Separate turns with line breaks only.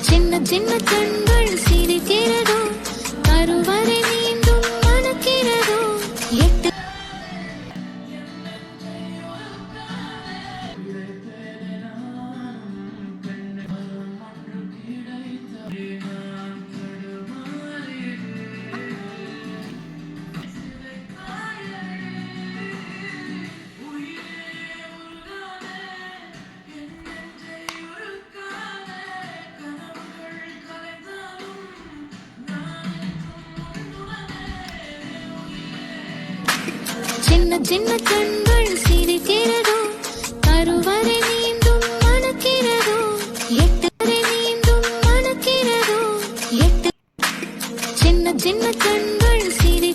சின்ன சின்ன கண்கள் சிரிக்கிறது சின்ன சின்ன கண்கள் சிரிக்கிறதோ கருவறை மீண்டும் மணக்கிறதோ எட்டு வரை மீண்டும் மணக்கிறதோ எட்டு சின்ன சின்ன கண்கள் சிரி